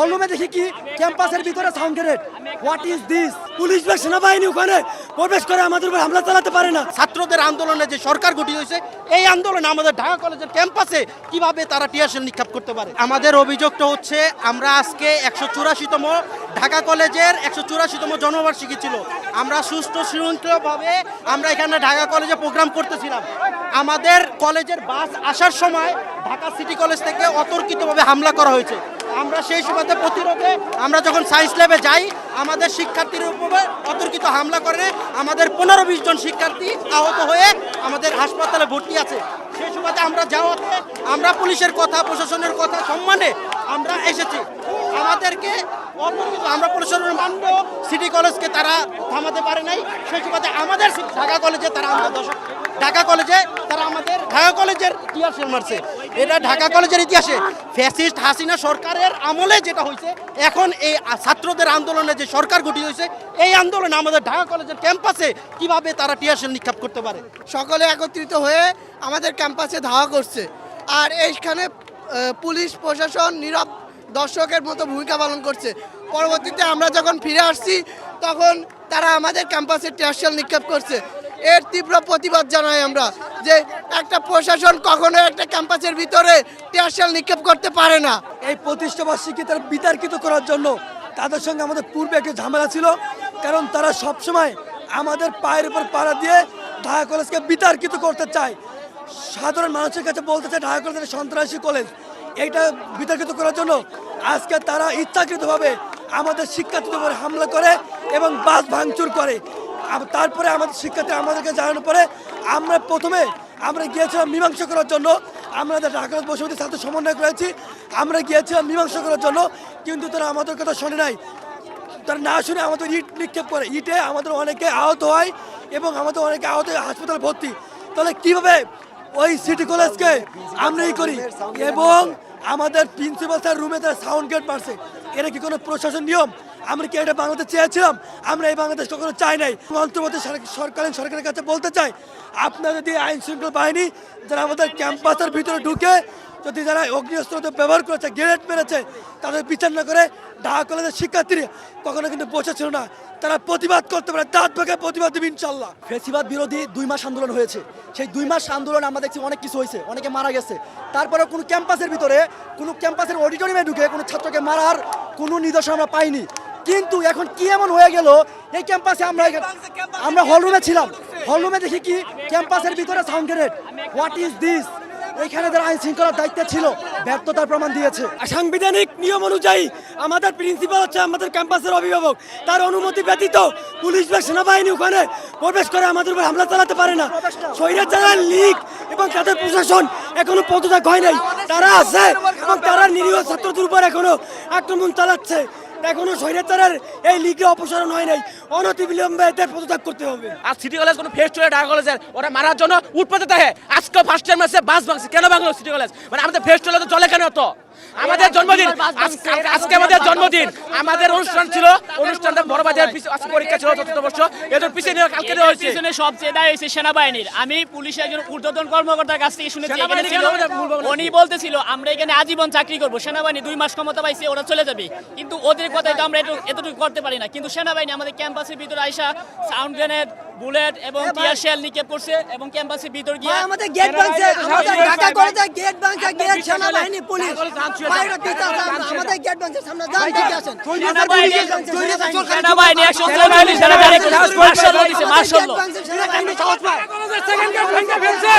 হলরুমে দেখি কি ক্যাম্পাসের ভিতরে sound grenade what is this police বা সেনাবাহিনী ওখানে প্রবেশ করে আমাদের উপর হামলা চালাতে পারে না। ছাত্রদের আন্দোলনে যে সরকার গঠিত হয়েছে, এই আন্দোলনে আমাদের ঢাকা কলেজের ক্যাম্পাসে কীভাবে তারা টিয়ারশেল নিক্ষেপ করতে পারে? আমাদের অভিযোগটা হচ্ছে, আমরা আজকে একশো চুরাশিতম ঢাকা কলেজের একশো চুরাশিতম জন্মবার্ষিকী ছিল। আমরা সুষ্ঠু শৃঙ্খলভাবে আমরা এখানে ঢাকা কলেজে প্রোগ্রাম করতেছিলাম। আমাদের কলেজের বাস আসার সময় ঢাকা সিটি কলেজ থেকে অতর্কিতভাবে হামলা করা হয়েছে। আমরা সেই সুবাদে প্রতিরোধে আমরা যখন সায়েন্স ল্যাবে যাই, আমাদের শিক্ষার্থীর উপরে অতর্কিত হামলা করে, আমাদের পনেরো বিশ জন শিক্ষার্থী আহত হয়ে আমাদের হাসপাতালে ভর্তি আছে। সেই সুবাদে আমরা যাওয়াতে আমরা পুলিশের কথা, প্রশাসনের কথা সম্মানে আমরা এসেছি। আমাদেরকে অতর্কিত, আমরা প্রশাসনের মানব সিটি কলেজকে তারা থামাতে পারে নাই। সেই সুবাদে আমাদের ঢাকা কলেজে তারা আমাদের ঢাকা কলেজে তারা আমাদের ঢাকা কলেজের ইতিহাসের মারছে। এটা ঢাকা কলেজের ইতিহাসে। ফ্যাসিস্ট হাসিনা সরকারের আমলে যেটা হয়েছে, এখন এই ছাত্রদের আন্দোলনে যে সরকার গঠিত হয়েছে, এই আন্দোলনে আমাদের ঢাকা কলেজের ক্যাম্পাসে কীভাবে তারা টিয়ারশেল নিক্ষেপ করতে পারে? সকলে একত্রিত হয়ে আমাদের ক্যাম্পাসে ধাওয়া করছে। আর এইখানে পুলিশ, প্রশাসন, নীরব দর্শকের মতো ভূমিকা পালন করছে। পরবর্তীতে আমরা যখন ফিরে আসছি, তখন তারা আমাদের ক্যাম্পাসে টিয়ারশেল নিক্ষেপ করছে। এর তীব্র প্রতিবাদ জানাই আমরা যে একটা প্রশাসন কখনো একটা ক্যাম্পাসের ভিতরে টিয়ারশেল নিক্ষেপ করতে পারে না। এই প্রতিষ্ঠা বার্ষিকী তারা বিতার্কিত করার জন্য তাদের সঙ্গে আমাদের পূর্বে একটি ঝামেলা ছিল, কারণ তারা সবসময় আমাদের পায়ের উপর পাড়া দিয়ে ঢাকা কলেজকে বিতার্কিত করতে চায়। সাধারণ মানুষের কাছে বলতে চায় ঢাকা কলেজ সন্ত্রাসী কলেজ। এইটা বিতর্কিত করার জন্য আজকে তারা ইচ্ছাকৃতভাবে আমাদের শিক্ষার্থীদের উপরে হামলা করে এবং বাস ভাঙচুর করে। তারপরে আমাদের শিক্ষার্থী আমাদেরকে জানানোর পরে আমরা প্রথমে আমরা গিয়েছিলাম মীমাংসা করার জন্য। আমরা ঢাকা বসুমতী ছাত্র সমন্বয় করেছি, আমরা গিয়েছিলাম মীমাংসা করার জন্য, কিন্তু তারা আমাদের কথা শোনে নাই। তারা না শুনে আমাদের ইট নিক্ষেপ করে। ইটে আমাদের অনেকে আহত হয় এবং আমাদের অনেকে আহত হাসপাতালে ভর্তি। তাহলে কীভাবে ওই সিটি কলেজকে আমরাই করি? এবং আমাদের প্রিন্সিপাল স্যার রুমে তারা সাউন্ড গেট মারছে। এটা কি কোনো প্রশাসন নিয়ম? আমরা কি এটা বাংলাদেশ চেয়েছিলাম? আমরা এই বাংলাদেশ কখনো চাই নাই। অন্তর্বর্তী সর- সরকালীন সরকারের কাছে বলতে চাই, আপনারা যদি আইন শৃঙ্খলা বাহিনী যারা আমাদের ক্যাম্পাসের ভিতরে ঢুকে, যদি যারা অগ্নিস্ত্র ব্যবহার করেছে গ্রেনেড মেরেছে, তাদের বিচার না করে ঢাকা কলেজের শিক্ষার্থীরা কখনো কিন্তু বসেছিল না। তারা প্রতিবাদ করতে পারে দাঁত ভেঙে প্রতিবাদ দেবে ইনশাল্লাহ ফেসিবাদ বিরোধী দুই মাস আন্দোলন হয়েছে। সেই দুই মাস আন্দোলন আমরা দেখছি অনেক কিছু হয়েছে, অনেকে মারা গেছে। তারপরে কোনো ক্যাম্পাসের ভিতরে, কোনো ক্যাম্পাসের অডিটোরিয়ামে ঢুকে কোনো ছাত্রকে মারার কোনো নিদর্শন আমরা পাইনি। কিন্তু এখন কি এমন হয়ে গেল? এই ক্যাম্পাসে আমরা আমরা হলরুমে ছিলাম। হলরুমে দেখি কি ক্যাম্পাসের ভিতরে sound grenade what is this এখানে যারা আইন শৃঙ্খলার দায়িত্বে ছিল, ব্যর্থতার প্রমাণ দিয়েছে। সাংবিধানিক নিয়ম অনুযায়ী আমাদের প্রিন্সিপাল হচ্ছে আমাদের ক্যাম্পাসের অভিভাবক। তার অনুমতি ব্যতীত পুলিশ বা সেনাবাহিনী ওখানে প্রবেশ করে আমাদের উপর হামলা চালাতে পারে না। শহীদের যারা লীগ এবং তাদের প্রশাসন এখনও পদত্যাগ হয় নাই। তারা আছে এবং তারা নিরীহ ছাত্রদের উপর এখনও আক্রমণ চালাচ্ছে। এখনও স্বৈরাচারের এই লিগে অপসারণ হয় নাই। অনতি বিলম্বে এদের পদত্যাগ করতে হবে। আর সিটি কলেজ কোনো ফেস চলে ঢাকা কলেজের ওরা মারার জন্য উৎপাতে থাকে আজকে ফার্স্ট টাইম আছে বাস ভাঙছে। কেন ভাঙলো সিটি কলেজ মানে আমাদের ফেস চলে তো চলে কেন তো আমাদের জন্মদিন। আজকে- আমাদের জন্মদিন। আমাদের অনুষ্ঠান ছিল অনুষ্ঠানটা বড় বাজার আজকে পরীক্ষা ছিল চতুর্থ বর্ষ। এদের পিছিয়ে নিয়ে কালকে হয়েছে। পিছনে সবচেয়ে দায় হয়েছে সেনাবাহিনীর। আমি পুলিশের একজন ঊর্ধ্বতন কর্মকর্তার কাছ থেকে শুনেছি এখানে ছিল? উনি বলতেছিল আমরা এখানে আজীবন চাকরি করব সেনাবাহিনী দুই মাস ক্ষমতা পাইছে ওরা চলে যাবে। কিন্তু ওদের কথাই তো আমরা এটু- এতটুকু করতে পারি না। কিন্তু সেনাবাহিনী আমাদের ক্যাম্পাসের ভিতরে আইসা সাউন্ড গ্রেনেড বুলেট এবং টিয়ার শেল নিক্ষেপ করছে এবং ক্যাম্পাসের ভিতর গিয়ে আমাদের গেট ভাঙছে আমাদের ঢাকা কলেজে গেট ভাঙছে গেট সেনাবাহিনী পুলিশ বাইরে দিতে আমাদের গেট ভাঙছে সামনে যান দিকে আসেন সেনাবাহিনী সেনাবাহিনী একশো চৌচল্লিশ ধারা বাহিনী মার্শাল দিছে মার্শাল সেনাবাহিনী সাহস পায় সেকেন্ড গেট ভাঙছে ফেলছে